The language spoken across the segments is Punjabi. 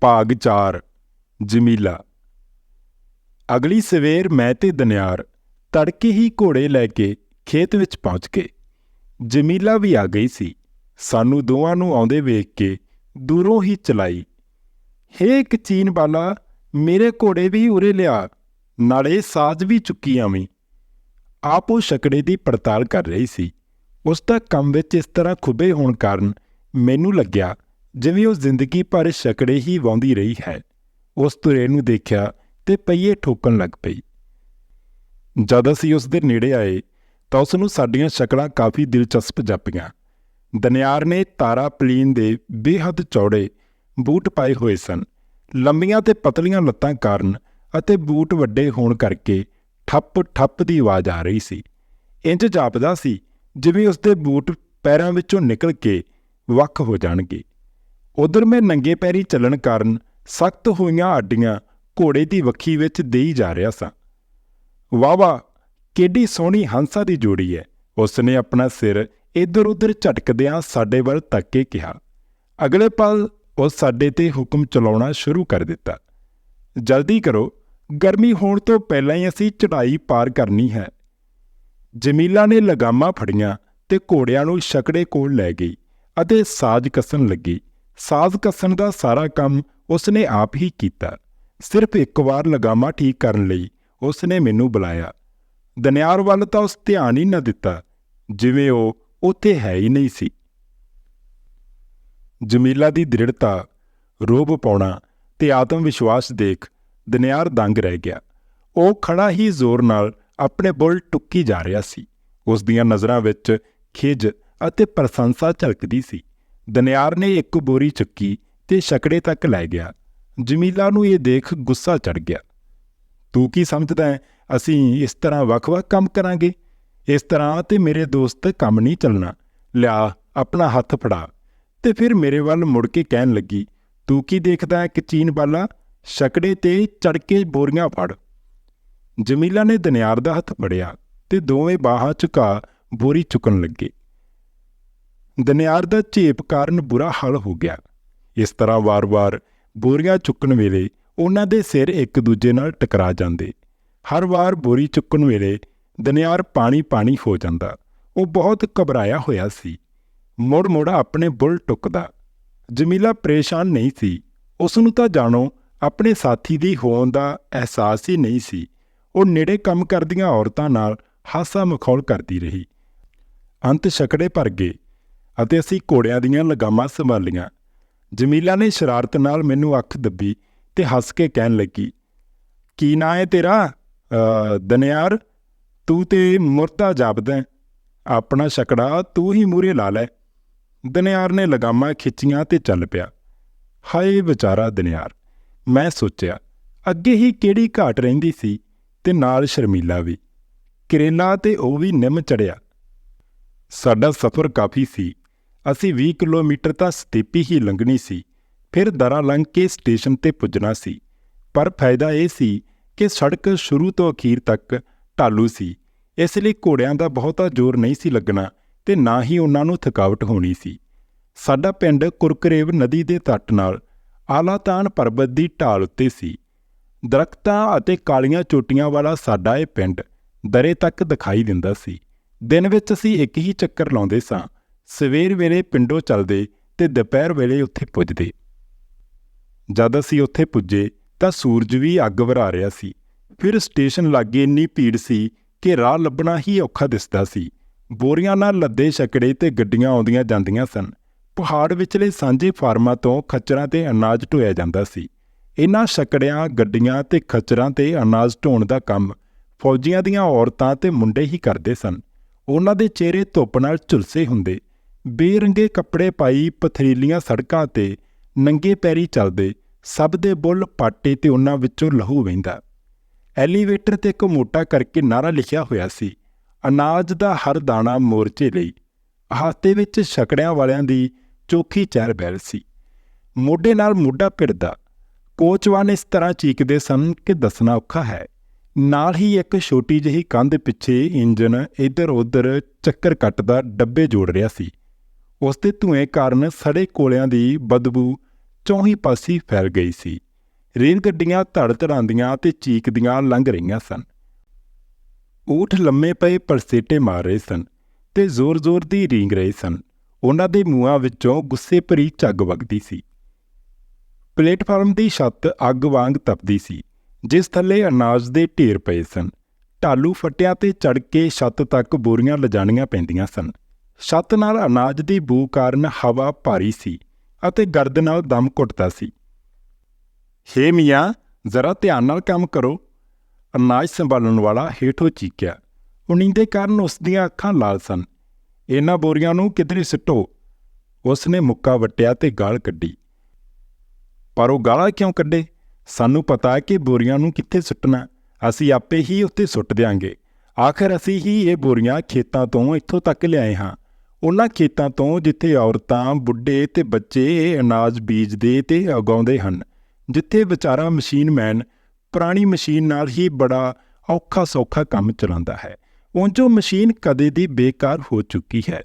ਭਾਗ 4 ਜਮੀਲਾ। ਅਗਲੀ ਸਵੇਰ ਮੈਂ ਤੇ ਦਨਿਆਰ ਤੜਕੇ ਹੀ ਘੋੜੇ ਲੈ ਕੇ ਖੇਤ ਵਿੱਚ ਪਹੁੰਚ ਗਏ। ਜਮੀਲਾ ਵੀ ਆ ਗਈ ਸੀ। ਸਾਨੂੰ ਦੋਵਾਂ ਨੂੰ ਆਉਂਦੇ ਵੇਖ ਕੇ ਦੂਰੋਂ ਹੀ ਚਲਾਈ। ਹੇ ਇੱਕ ਚੀਨ ਬਾਲਾ, ਮੇਰੇ ਘੋੜੇ ਵੀ ਉਰੇ ਲਿਆ, ਨਾਲੇ ਸਾਜ਼ ਵੀ ਚੁੱਕੀ ਆਵੀਂ। ਆਪ ਉਹ ਸ਼ਕੜੇ ਦੀ ਪੜਤਾਲ ਕਰ ਰਹੀ ਸੀ। ਉਸ ਦਾ ਕੰਮ ਵਿੱਚ ਇਸ ਤਰ੍ਹਾਂ ਖੁੱਬੇ ਹੋਣ ਕਾਰਨ ਮੈਨੂੰ ਲੱਗਿਆ ਜਿਵੇਂ ਉਹ ਜ਼ਿੰਦਗੀ ਭਰ ਸ਼ਕੜੇ ਹੀ ਵਾਉਂਦੀ ਰਹੀ ਹੈ, ਉਸ ਤੁਰੇ ਨੂੰ ਦੇਖਿਆ ਤੇ ਪਈਏ ਠੋਕਣ ਲੱਗ ਪਈ। ਜਦ ਅਸੀਂ ਉਸ ਦੇ ਨੇੜੇ ਆਏ, ਤਾਂ ਉਸ ਨੂੰ ਸਾਡੀਆਂ ਸ਼ਕਲਾਂ ਕਾਫੀ ਦਿਲਚਸਪ ਜਾਪੀਆਂ। ਦਨਿਆਰ ਨੇ ਤਾਰਾ ਪਲੀਨ ਦੇ ਬੇਹੱਦ ਚੌੜੇ ਬੂਟ ਪਾਏ ਹੋਏ ਸਨ। ਲੰਮੀਆਂ ਤੇ ਪਤਲੀਆਂ ਲੱਤਾਂ ਕਾਰਨ ਅਤੇ ਬੂਟ ਵੱਡੇ ਹੋਣ ਕਰਕੇ ਠੱਪ ਠੱਪ ਦੀ ਆਵਾਜ਼ ਆ ਰਹੀ ਸੀ। ਇੰਜ ਜਾਪਦਾ ਸੀ ਜਿਵੇਂ ਉਸ ਦੇ ਬੂਟ ਪੈਰਾਂ ਵਿੱਚੋਂ ਨਿਕਲ ਕੇ ਵੱਖ ਹੋ ਜਾਣਗੇ। ਉਧਰ ਮੈਂ ਨੰਗੇ ਪੈਰੀ ਚੱਲਣ ਕਾਰਨ ਸਖਤ ਹੋਈਆਂ ਹੱਡੀਆਂ ਘੋੜੇ ਦੀ ਵੱਖੀ ਵਿੱਚ ਦੇਈ ਜਾ ਰਿਹਾ ਸਾਂ। ਵਾਹ ਵਾਹ, ਕਿੱਡੀ ਸੋਹਣੀ ਹੰਸਾ ਦੀ ਜੋੜੀ ਹੈ ਉਸ ਨੇ ਆਪਣਾ ਸਿਰ ਇੱਧਰ ਉੱਧਰ ਝਟਕਦਿਆਂ ਸਾਡੇ ਵੱਲ ਤੱਕ ਕੇ ਕਿਹਾ। ਅਗਲੇ ਪਲ ਉਹ ਸਾਡੇ ਤੇ ਹੁਕਮ ਚਲਾਉਣਾ ਸ਼ੁਰੂ ਕਰ ਦਿੱਤਾ। ਜਲਦੀ ਕਰੋ, ਗਰਮੀ ਹੋਣ ਤੋਂ ਪਹਿਲਾਂ ਹੀ ਅਸੀਂ ਚੜ੍ਹਾਈ ਪਾਰ ਕਰਨੀ ਹੈ। ਜਮੀਲਾ ਨੇ ਲਗਾਮਾਂ ਫੜੀਆਂ ਤੇ ਘੋੜਿਆਂ ਨੂੰ ਛਕੜੇ ਕੋਲ ਲੈ ਗਈ ਅਤੇ ਸਾਜ਼ ਕੱਸਣ ਲੱਗੀ। ਸਾਜ਼ ਕੱਸਣ ਦਾ ਸਾਰਾ ਕੰਮ ਉਸਨੇ ਆਪ ਹੀ ਕੀਤਾ। ਸਿਰਫ ਇੱਕ ਵਾਰ ਲਗਾਮਾ ਠੀਕ ਕਰਨ ਲਈ ਉਸਨੇ ਮੈਨੂੰ ਬੁਲਾਇਆ। ਦਨਿਆਰ ਵੱਲ ਤਾਂ ਉਸ ਧਿਆਨ ਹੀ ਨਾ ਦਿੱਤਾ, ਜਿਵੇਂ ਉਹ ਉੱਥੇ ਹੈ ਹੀ ਨਹੀਂ ਸੀ। ਜਮੀਲਾ ਦੀ ਦ੍ਰਿੜਤਾ, ਰੋਬ ਪਾਉਣਾ ਤੇ ਆਤਮ ਵਿਸ਼ਵਾਸ ਦੇਖ ਦਨਿਆਰ ਦੰਗ ਰਹਿ ਗਿਆ। ਉਹ ਖੜਾ ਹੀ ਜ਼ੋਰ ਨਾਲ ਆਪਣੇ ਬੁੱਲ ਟੁੱਕੀ ਜਾ ਰਿਹਾ ਸੀ। ਉਸ ਦੀਆਂ ਨਜ਼ਰਾਂ ਵਿੱਚ ਖਿਜ ਅਤੇ ਪ੍ਰਸ਼ੰਸਾ ਝਲਕਦੀ ਸੀ। ਦਨਿਆਰ ਨੇ ਇੱਕ ਬੋਰੀ ਚੁੱਕੀ ਤੇ ਛਕੜੇ ਤੱਕ ਲੈ ਗਿਆ। ਜਮੀਲਾ ਨੂੰ ਇਹ ਦੇਖ ਗੁੱਸਾ ਚੜ ਗਿਆ। ਤੂੰ ਕੀ ਸਮਝਦਾ ਅਸੀਂ ਇਸ ਤਰ੍ਹਾਂ ਵੱਖ-ਵੱਖ ਕੰਮ ਕਰਾਂਗੇ। ਇਸ ਤਰ੍ਹਾਂ ਤੇ ਮੇਰੇ ਦੋਸਤ ਕੰਮ ਨਹੀਂ ਚੱਲਣਾ। ਲਿਆ, ਆਪਣਾ ਹੱਥ ਫੜਾ। ਤੇ ਫਿਰ ਮੇਰੇ ਵੱਲ ਮੁੜ ਕੇ ਕਹਿਣ ਲੱਗੀ, ਤੂੰ ਕੀ ਦੇਖਦਾ ਹੈ ਕਿ ਚੀਨ ਬਾਲਾ ਛਕੜੇ ਤੇ ਚੜ ਕੇ ਬੋਰੀਆਂ ਫੜ। ਜਮੀਲਾ ਨੇ ਦਨਿਆਰ ਦਾ ਹੱਥ ਫੜਿਆ ਤੇ ਦੋਵੇਂ ਬਾਹਾਂ ਝੁਕਾ ਬੋਰੀ ਚੁੱਕਣ ਲੱਗੇ। ਦਨਿਆਰ ਦਾ ਝੇਪ ਕਾਰਨ ਬੁਰਾ ਹਾਲ ਹੋ ਗਿਆ। ਇਸ ਤਰ੍ਹਾਂ ਵਾਰ-ਵਾਰ ਬੋਰੀਆਂ ਚੁੱਕਣ ਵੇਲੇ ਉਹਨਾਂ ਦੇ ਸਿਰ ਇੱਕ ਦੂਜੇ ਨਾਲ ਟਕਰਾ ਜਾਂਦੇ। ਹਰ ਵਾਰ ਬੋਰੀ ਚੁੱਕਣ ਵੇਲੇ ਦਨਿਆਰ ਪਾਣੀ-ਪਾਣੀ ਹੋ ਜਾਂਦਾ। ਉਹ ਬਹੁਤ ਘਬਰਾਇਆ ਹੋਇਆ ਸੀ। ਮੁੜ-ਮੁੜ ਆਪਣੇ ਬੁੱਲ ਟੁੱਕਦਾ। ਜਮੀਲਾ ਪਰੇਸ਼ਾਨ ਨਹੀਂ ਸੀ। ਉਸ ਨੂੰ ਤਾਂ ਜਾਣੋ, ਆਪਣੇ ਸਾਥੀ ਦੀ ਹੋਣ ਦਾ ਅਹਿਸਾਸ ਹੀ ਨਹੀਂ ਸੀ। ਉਹ ਨੇੜੇ ਕੰਮ ਕਰਦੀਆਂ ਔਰਤਾਂ ਨਾਲ ਹਾਸਾ ਮਖੌਲ ਕਰਦੀ ਰਹੀ। ਅੰਤ ਛਕੜੇ ਭਰ ਗਏ। ਅਤੇ ਅਸੀਂ ਘੋੜਿਆਂ ਦੀਆਂ ਲਗਾਮਾਂ ਸੰਭਾਲੀਆਂ। ਜਮੀਲਾ ਨੇ ਸ਼ਰਾਰਤ ਨਾਲ ਮੈਨੂੰ ਅੱਖ ਦੱਬੀ ਤੇ ਹੱਸ ਕੇ ਕਹਿਣ ਲੱਗੀ, ਕੀ ਨਾਂ ਹੈ ਤੇਰਾ? ਦਨਿਆਰ, ਤੂੰ ਤੇ ਮੁਰਤਾ ਜਾਪਦਾ ਆਪਣਾ ਸ਼ਕੜਾ ਤੂੰ ਹੀ ਮੂਰੇ ਲਾ ਲੈ। ਦਨਿਆਰ ਨੇ ਲਗਾਮਾਂ ਖਿੱਚੀਆਂ ਤੇ ਚੱਲ ਪਿਆ। ਹਾਏ ਵਿਚਾਰਾ ਦਨਿਆਰ, ਮੈਂ ਸੋਚਿਆ, ਅੱਗੇ ਹੀ ਕਿਹੜੀ ਘਾਟ ਰਹਿੰਦੀ ਸੀ ਤੇ ਨਾਲ ਸ਼ਰਮੀਲਾ ਵੀ। ਕਰੇਲਾ ਤੇ ਉਹ ਵੀ ਨਿੰਮ ਚੜਿਆ। ਸਾਡਾ ਸਫ਼ਰ ਕਾਫੀ ਸੀ। ਅਸੀਂ 20 ਕਿਲੋਮੀਟਰ ਤਾਂ ਸਤੀਪੀ ਹੀ ਲੰਘਣੀ ਸੀ, ਫਿਰ ਦਰਾਂ ਲੰਘ ਕੇ ਸਟੇਸ਼ਨ ਤੇ ਪੁੱਜਣਾ ਸੀ। ਪਰ ਫਾਇਦਾ ਇਹ ਸੀ ਕਿ ਸੜਕ ਸ਼ੁਰੂ ਤੋਂ ਅਖੀਰ ਤੱਕ ਢਾਲੂ ਸੀ। ਇਸ ਲਈ ਘੋੜਿਆਂ ਦਾ ਬਹੁਤਾ ਜ਼ੋਰ ਨਹੀਂ ਸੀ ਲੱਗਣਾ ਤੇ ਨਾ ਹੀ ਉਹਨਾਂ ਨੂੰ ਥਕਾਵਟ ਹੋਣੀ ਸੀ। ਸਾਡਾ ਪਿੰਡ ਕੁਰਕਰੇਵ ਨਦੀ ਦੇ ਤੱਟ ਨਾਲ ਆਲਾਤਾਨ ਪਰਬਤ ਦੀ ਢਾਲ ਉੱਤੇ ਸੀ। ਦਰਖਤਾਂ ਅਤੇ ਕਾਲੀਆਂ ਚੋਟੀਆਂ ਵਾਲਾ ਸਾਡਾ ਇਹ ਪਿੰਡ ਦਰੇ ਤੱਕ ਦਿਖਾਈ ਦਿੰਦਾ ਸੀ। ਦਿਨ ਵਿੱਚ ਅਸੀਂ ਇੱਕ ਹੀ ਚੱਕਰ ਲਾਉਂਦੇ ਸਾਂ। ਸਵੇਰ ਵੇਲੇ ਪਿੰਡੋਂ ਚੱਲਦੇ ਤੇ ਦੁਪਹਿਰ ਵੇਲੇ ਉੱਥੇ ਪੁੱਜਦੇ। ਜਦ ਅਸੀਂ ਉੱਥੇ ਪੁੱਜੇ ਤਾਂ ਸੂਰਜ ਵੀ ਅੱਗ ਵਰਾ ਰਿਹਾ ਸੀ। ਫਿਰ ਸਟੇਸ਼ਨ ਲਾਗੇ ਇੰਨੀ ਭੀੜ ਸੀ ਕਿ ਰਾਹ ਲੱਭਣਾ ਹੀ ਔਖਾ ਦਿਸਦਾ ਸੀ। ਬੋਰੀਆਂ ਨਾਲ ਲੱਦੇ ਛਕੜੇ ਤੇ ਗੱਡੀਆਂ ਆਉਂਦੀਆਂ ਜਾਂਦੀਆਂ ਸਨ। ਪਹਾੜ ਵਿਚਲੇ ਸਾਂਝੇ ਫਾਰਮਾਂ ਤੋਂ ਖੱਚਰਾਂ ਤੇ ਅਨਾਜ ਢੋਇਆ ਜਾਂਦਾ ਸੀ। ਇਨ੍ਹਾਂ ਛਕੜਿਆਂ, ਗੱਡੀਆਂ ਤੇ ਖੱਚਰਾਂ ਤੇ ਅਨਾਜ ਢੋਣ ਦਾ ਕੰਮ ਫੌਜੀਆਂ ਦੀਆਂ ਔਰਤਾਂ ਤੇ ਮੁੰਡੇ ਹੀ ਕਰਦੇ ਸਨ। ਉਹਨਾਂ ਦੇ ਚਿਹਰੇ ਧੁੱਪ ਨਾਲ ਝੁਲਸੇ ਹੁੰਦੇ। ਬੇਰੰਗੇ ਕੱਪੜੇ ਪਾਈ ਪਥਰੀਲੀਆਂ ਸੜਕਾਂ ਤੇ ਨੰਗੇ ਪੈਰੀ ਚੱਲਦੇ ਸਭ ਦੇ ਬੁੱਲ ਪਾਟੇ ਤੇ ਉਹਨਾਂ ਵਿੱਚੋਂ ਲਹੂ ਵਹਿੰਦਾ। ਐਲੀਵੇਟਰ ਤੇ ਇੱਕ ਮੋਟਾ ਕਰਕੇ ਨਾਰਾ ਲਿਖਿਆ ਹੋਇਆ ਸੀ, ਅਨਾਜ ਦਾ ਹਰ ਦਾਣਾ ਮੋਰਚੇ ਲਈ। ਹਾਤੇ ਵਿੱਚ ਛਕੜਿਆਂ ਵਾਲਿਆਂ ਦੀ ਚੋਖੀ ਚਹਿਲ ਬੈਲ ਸੀ। ਮੋਢੇ ਨਾਲ ਮੋਢਾ ਭਿੜਦਾ, ਕੋਚਵਾਨ ਇਸ ਤਰ੍ਹਾਂ ਚੀਕਦੇ ਸਨ ਕਿ ਦੱਸਣਾ ਔਖਾ ਹੈ। ਨਾਲ ਹੀ ਇੱਕ ਛੋਟੀ ਜਿਹੀ ਕੰਧ ਪਿੱਛੇ ਇੰਜਨ ਇੱਧਰ-ਉੱਧਰ ਚੱਕਰ ਕੱਟਦਾ ਡੱਬੇ ਜੋੜ ਰਿਹਾ ਸੀ। ਉਸ ਦੇ ਧੂਏ ਕਾਰਨ ਸੜੇ ਕੋਲਿਆਂ ਦੀ ਬਦਬੂ ਚੌਹੀਂ ਪਾਸੇ ਫੈਲ ਗਈ ਸੀ। ਰੇਲ ਗੱਡੀਆਂ ਧੜ ਧੜਾਂਦੀਆਂ ਤੇ ਚੀਕਦੀਆਂ ਲੰਘ ਰਹੀਆਂ ਸਨ। ਊਠ ਲੰਮੇ ਪਏ ਪਰਸੇਟੇ ਮਾਰ ਰਹੇ ਸਨ ਤੇ ਜ਼ੋਰ-ਜ਼ੋਰ ਦੀ ਰੀਂਗ ਰਹੇ ਸਨ। ਉਹਨਾਂ ਦੇ ਮੂੰਹਾਂ ਵਿੱਚੋਂ ਗੁੱਸੇ ਭਰੀ ਝੱਗ ਵਗਦੀ ਸੀ। ਪਲੇਟਫਾਰਮ ਦੀ ਛੱਤ ਅੱਗ ਵਾਂਗ ਤਪਦੀ ਸੀ, ਜਿਸ ਥੱਲੇ ਅਨਾਜ ਦੇ ਢੇਰ ਪਏ ਸਨ। ਢਾਲੂ ਫਟਿਆਂ ਤੇ ਚੜ ਕੇ ਛੱਤ ਤੱਕ ਬੋਰੀਆਂ ਲਿਜਾਣੀਆਂ ਪੈਂਦੀਆਂ ਸਨ। ਛੱਤ ਨਾਲ ਅਨਾਜ ਦੀ ਬੂ ਕਾਰਨ ਹਵਾ ਭਾਰੀ ਸੀ ਅਤੇ ਗਰਦ ਨਾਲ ਦਮ ਘੁੱਟਦਾ ਸੀ। ਹੇ ਮੀਆਂ, ਜ਼ਰਾ ਧਿਆਨ ਨਾਲ ਕੰਮ ਕਰੋ। ਅਨਾਜ ਸੰਭਾਲਣ ਵਾਲਾ ਹੇਠੋਂ ਚੀਕਿਆ। ਉਨੀਂਦੇ ਕਾਰਨ ਉਸ ਦੀਆਂ ਅੱਖਾਂ ਲਾਲ ਸਨ। ਇਹਨਾਂ ਬੋਰੀਆਂ ਨੂੰ ਕਿਧਰੇ ਸਿੱਟੋ। ਉਸ ਨੇ ਮੁੱਕਾ ਵਟਿਆ ਤੇ ਗਾਲ ਕੱਢੀ। ਪਰ ਉਹ ਗਾਲਾਂ ਕਿਉਂ ਕੱਢੇ? ਸਾਨੂੰ ਪਤਾ ਹੈ ਕਿ ਬੋਰੀਆਂ ਨੂੰ ਕਿੱਥੇ ਸੁੱਟਣਾ। ਅਸੀਂ ਆਪੇ ਹੀ ਉੱਤੇ ਸੁੱਟ ਦਿਆਂਗੇ। ਆਖਰ ਅਸੀਂ ਹੀ ਇਹ ਬੋਰੀਆਂ ਖੇਤਾਂ ਤੋਂ ਇੱਥੋਂ ਤੱਕ ਲਿਆਏ ਹਾਂ। ਉਹਨਾਂ ਖੇਤਾਂ ਤੋਂ ਜਿੱਥੇ ਔਰਤਾਂ, ਬੁੱਢੇ ਤੇ ਬੱਚੇ ਇਹ ਅਨਾਜ ਬੀਜਦੇ ਤੇ ਉਗਾਉਂਦੇ ਹਨ, ਜਿੱਥੇ ਵਿਚਾਰਾ ਮਸ਼ੀਨ ਮੈਨ ਪੁਰਾਣੀ ਮਸ਼ੀਨ ਨਾਲ ਹੀ ਬੜਾ ਔਖਾ ਸੌਖਾ ਕੰਮ ਚਲਾਉਂਦਾ ਹੈ। ਉਂਝੋ ਮਸ਼ੀਨ ਕਦੇ ਦੀ ਬੇਕਾਰ ਹੋ ਚੁੱਕੀ ਹੈ।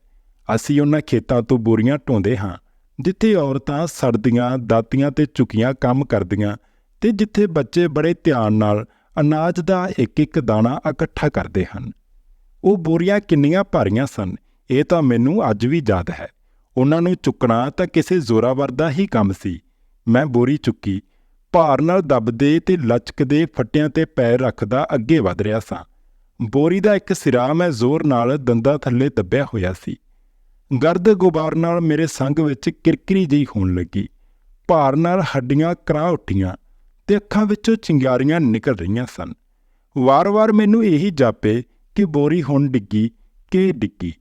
ਅਸੀਂ ਉਹਨਾਂ ਖੇਤਾਂ ਤੋਂ ਬੋਰੀਆਂ ਢੋਂਦੇ ਹਾਂ, ਜਿੱਥੇ ਔਰਤਾਂ ਸੜਦੀਆਂ, ਦਾਤੀਆਂ ਤੇ ਝੁਕੀਆਂ ਕੰਮ ਕਰਦੀਆਂ ਤੇ ਜਿੱਥੇ ਬੱਚੇ ਬੜੇ ਧਿਆਨ ਨਾਲ ਅਨਾਜ ਦਾ ਇੱਕ ਇੱਕ ਦਾਣਾ ਇਕੱਠਾ ਕਰਦੇ ਹਨ। ਉਹ ਬੋਰੀਆਂ ਕਿੰਨੀਆਂ ਭਾਰੀਆਂ ਸਨ ਇਹ ਤਾਂ ਮੈਨੂੰ ਅੱਜ ਵੀ ਯਾਦ ਹੈ। ਉਹਨਾਂ ਨੂੰ ਚੁੱਕਣਾ ਤਾਂ ਕਿਸੇ ਜ਼ੋਰਾਵਰ ਦਾ ਹੀ ਕੰਮ ਸੀ। ਮੈਂ ਬੋਰੀ ਚੁੱਕੀ, ਭਾਰ ਨਾਲ ਦੱਬਦੇ ਤੇ ਲਚਕਦੇ ਫੱਟਿਆਂ ਤੇ ਪੈਰ ਰੱਖਦਾ ਅੱਗੇ ਵਧ ਰਿਹਾ ਸਾਂ। ਬੋਰੀ ਦਾ ਇੱਕ ਸਿਰਾ ਮੈਂ ਜ਼ੋਰ ਨਾਲ ਦੰਦਾਂ ਥੱਲੇ ਦੱਬਿਆ ਹੋਇਆ ਸੀ। ਗਰਦ ਗੁਬਾਰ ਨਾਲ ਮੇਰੇ ਸੰਗ ਵਿੱਚ ਕਿਰਕਰੀ ਜਿਹੀ ਹੋਣ ਲੱਗੀ। ਭਾਰ ਨਾਲ ਹੱਡੀਆਂ ਕਰਾ ਉੱਠੀਆਂ ਤੇ ਅੱਖਾਂ ਵਿੱਚੋਂ ਚਿੰਗਾਰੀਆਂ ਨਿਕਲ ਰਹੀਆਂ ਸਨ। ਵਾਰ-ਵਾਰ ਮੈਨੂੰ ਇਹੀ ਜਾਪੇ ਕਿ ਬੋਰੀ ਹੁਣ ਡਿੱਗੀ ਕਿ ਡਿੱਗੀ।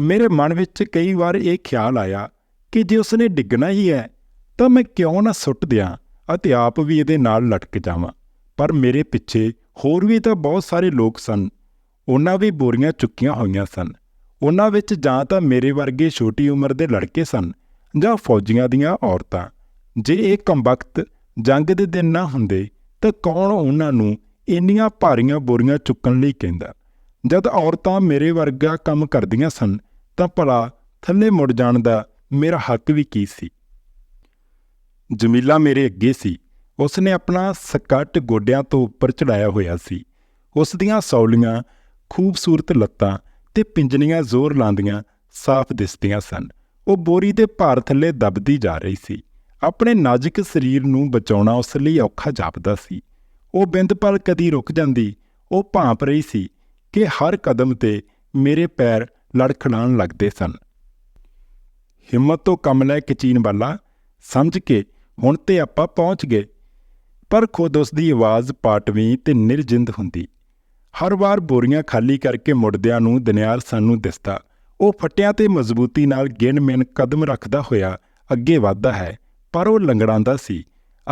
ਮੇਰੇ ਮਨ ਵਿੱਚ ਕਈ ਵਾਰ ਇਹ ਖਿਆਲ ਆਇਆ ਕਿ ਜੇ ਉਸਨੇ ਡਿੱਗਣਾ ਹੀ ਹੈ, ਤਾਂ ਮੈਂ ਕਿਉਂ ਨਾ ਸੁੱਟ ਦਿਆਂ ਅਤੇ ਆਪ ਵੀ ਇਹਦੇ ਨਾਲ ਲਟਕ ਜਾਵਾਂ। ਪਰ ਮੇਰੇ ਪਿੱਛੇ ਹੋਰ ਵੀ ਤਾਂ ਬਹੁਤ ਸਾਰੇ ਲੋਕ ਸਨ। ਉਹਨਾਂ ਵੀ ਬੋਰੀਆਂ ਚੁੱਕੀਆਂ ਹੋਈਆਂ ਸਨ। ਉਹਨਾਂ ਵਿੱਚ ਜਾਂ ਤਾਂ ਮੇਰੇ ਵਰਗੇ ਛੋਟੀ ਉਮਰ ਦੇ ਲੜਕੇ ਸਨ ਜਾਂ ਫੌਜੀਆਂ ਦੀਆਂ ਔਰਤਾਂ। ਜੇ ਇਹ ਕੰਬਖਤ ਜੰਗ ਦੇ ਦਿਨ ਨਾ ਹੁੰਦੇ, ਤਾਂ ਕੌਣ ਉਹਨਾਂ ਨੂੰ ਇੰਨੀਆਂ ਭਾਰੀਆਂ ਬੋਰੀਆਂ ਚੁੱਕਣ ਲਈ ਕਹਿੰਦਾ? ਜਦ ਔਰਤਾਂ ਮੇਰੇ ਵਰਗਾ ਕੰਮ ਕਰਦੀਆਂ ਸਨ, ਤਾਂ ਭਲਾ ਥੱਲੇ ਮੁੜ ਜਾਣ ਦਾ ਮੇਰਾ ਹੱਕ ਵੀ ਕੀ ਸੀ? ਜਮੀਲਾ ਮੇਰੇ ਅੱਗੇ ਸੀ। ਉਸਨੇ ਆਪਣਾ ਸਕੱਟ ਗੋਡਿਆਂ ਤੋਂ ਉੱਪਰ ਚੜਾਇਆ ਹੋਇਆ ਸੀ। ਉਸ ਦੀਆਂ ਸੌਲੀਆਂ, ਖੂਬਸੂਰਤ ਲੱਤਾਂ ਤੇ ਪਿੰਜਣੀਆਂ ਜ਼ੋਰ ਲਾਉਂਦੀਆਂ ਸਾਫ਼ ਦਿਸਦੀਆਂ ਸਨ। ਉਹ ਬੋਰੀ ਦੇ ਭਾਰ ਥੱਲੇ ਦਬਦੀ ਜਾ ਰਹੀ ਸੀ। ਆਪਣੇ ਨਾਜ਼ੁਕ ਸਰੀਰ ਨੂੰ ਬਚਾਉਣਾ ਉਸ ਲਈ ਔਖਾ ਜਾਪਦਾ ਸੀ। ਉਹ ਬਿੰਦ ਪਲ ਕਦੀ ਰੁਕ ਜਾਂਦੀ, ਉਹ ਭਾਂਪ ਰਹੀ ਸੀ। ਕਿ ਹਰ ਕਦਮ ਤੇ ਮੇਰੇ ਪੈਰ ਲੜਖੜਾਣ ਲੱਗਦੇ ਸਨ। ਹਿੰਮਤ ਤੋਂ ਕੰਮ ਲੈ ਕਚੀਨ ਵਾਲਾ ਸਮਝ ਕੇ ਹੁਣ ਤੇ ਆਪਾਂ ਪਹੁੰਚ ਗਏ, ਪਰ ਖੁਦ ਉਸ ਦੀ ਆਵਾਜ਼ ਪਾਟਵੀਂ ਤੇ ਨਿਰਜਿੰਦ ਹੁੰਦੀ। ਹਰ ਵਾਰ ਬੋਰੀਆਂ ਖਾਲੀ ਕਰਕੇ ਮੁੜਦਿਆਂ ਨੂੰ ਦਨਿਆਰ ਸਾਨੂੰ ਦਿਸਦਾ, ਉਹ ਫਟਿਆਂ ਤੇ ਮਜ਼ਬੂਤੀ ਨਾਲ ਗਿਣ-ਮਿਣ ਕਦਮ ਰੱਖਦਾ ਹੋਇਆ ਅੱਗੇ ਵਧਦਾ ਹੈ, ਪਰ ਉਹ ਲੰਗੜਾਂਦਾ ਸੀ।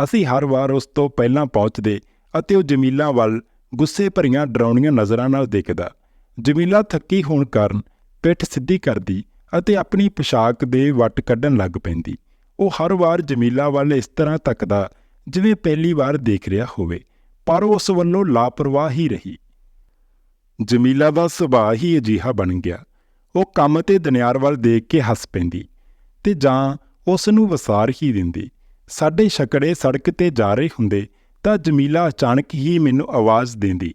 ਅਸੀਂ ਹਰ ਵਾਰ ਉਸ ਤੋਂ ਪਹਿਲਾਂ ਪਹੁੰਚਦੇ ਅਤੇ ਉਹ ਜਮੀਲਾ ਵੱਲ ਗੁੱਸੇ ਭਰੀਆਂ ਡਰਾਉਣੀਆਂ ਨਜ਼ਰਾਂ ਨਾਲ ਦੇਖਦਾ। ਜਮੀਲਾ ਥੱਕੀ ਹੋਣ ਕਾਰਨ ਪਿੱਠ ਸਿੱਧੀ ਕਰਦੀ ਅਤੇ ਆਪਣੀ ਪੋਸ਼ਾਕ ਦੇ ਵੱਟ ਕੱਢਣ ਲੱਗ ਪੈਂਦੀ। ਉਹ ਹਰ ਵਾਰ ਜਮੀਲਾ ਵੱਲ ਇਸ ਤਰ੍ਹਾਂ ਤੱਕਦਾ ਜਿਵੇਂ ਪਹਿਲੀ ਵਾਰ ਦੇਖ ਰਿਹਾ ਹੋਵੇ, ਪਰ ਉਹ ਉਸ ਵੱਲੋਂ ਲਾਪਰਵਾਹ ਹੀ ਰਹੀ। ਜਮੀਲਾ ਦਾ ਸੁਭਾਅ ਹੀ ਅਜੀਹਾ ਬਣ ਗਿਆ। ਉਹ ਕੰਮ ਤੇ ਦਨਿਆਰ ਵੱਲ ਦੇਖ ਕੇ ਹੱਸ ਪੈਂਦੀ ਤੇ ਜਾਂ ਉਸ ਨੂੰ ਵਸਾਰ ਹੀ ਦਿੰਦੀ। ਸਾਡੇ ਛਕੜੇ ਸੜਕ ਤੇ ਜਾ ਰਹੇ ਹੁੰਦੇ ਤਾਂ ਜਮੀਲਾ ਅਚਾਨਕ ਹੀ ਮੈਨੂੰ ਆਵਾਜ਼ ਦਿੰਦੀ,